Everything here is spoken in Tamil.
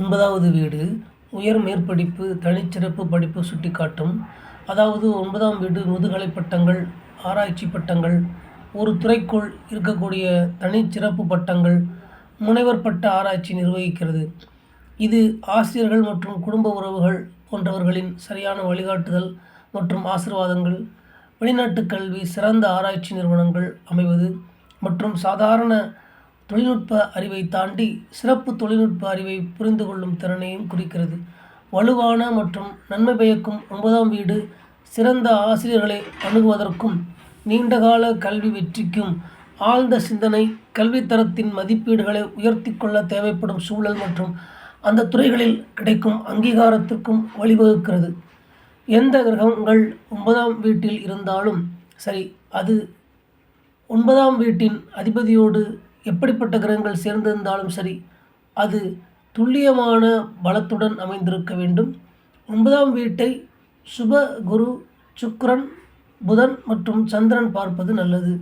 ஒன்பதாவது வீடு உயர் மேற்படிப்பு தனிச்சிறப்பு படிப்பு சுட்டிக்காட்டும். அதாவது ஒன்பதாம் வீடு முதுகலை பட்டங்கள் ஆராய்ச்சி பட்டங்கள். ஒரு துறைக்குள் இருக்கக்கூடிய தனிச்சிறப்பு பட்டங்கள் முனைவர் பட்ட ஆராய்ச்சி நிர்வகிக்கிறது. இது ஆசிரியர்கள் மற்றும் குடும்ப உறவுகள் போன்றவர்களின் சரியான வழிகாட்டுதல் மற்றும் ஆசீர்வாதங்கள். வெளிநாட்டு கல்வி சிறந்த ஆராய்ச்சி நிறுவனங்கள் அமைவது மற்றும் சாதாரண தொழில்நுட்ப அறிவை தாண்டி சிறப்பு தொழில்நுட்ப அறிவை புரிந்து கொள்ளும் திறனையும் குறிக்கிறது. வலுவான மற்றும் நன்மை பயக்கும் ஒன்பதாம் வீடு சிறந்த ஆசிரியர்களை அணுகுவதற்கும் நீண்டகால கல்வி வெற்றிக்கும் ஆழ்ந்த சிந்தனை கல்வித்தரத்தின் மதிப்பீடுகளை உயர்த்தி கொள்ள தேவைப்படும் சூழல் மற்றும் அந்த துறைகளில் கிடைக்கும் அங்கீகாரத்திற்கும் வழிவகுக்கிறது. எந்த கிரகங்கள் ஒன்பதாம் வீட்டில் இருந்தாலும் சரி அது ஒன்பதாம் வீட்டின் அதிபதியோடு எப்படிப்பட்ட கிரகங்கள் சேர்ந்திருந்தாலும் சரி அது துல்லியமான பலத்துடன் அமைந்திருக்க வேண்டும். ஒன்பதாம் வீட்டை சுப குரு சுக்ரன் புதன் மற்றும் சந்திரன் பார்ப்பது நல்லது.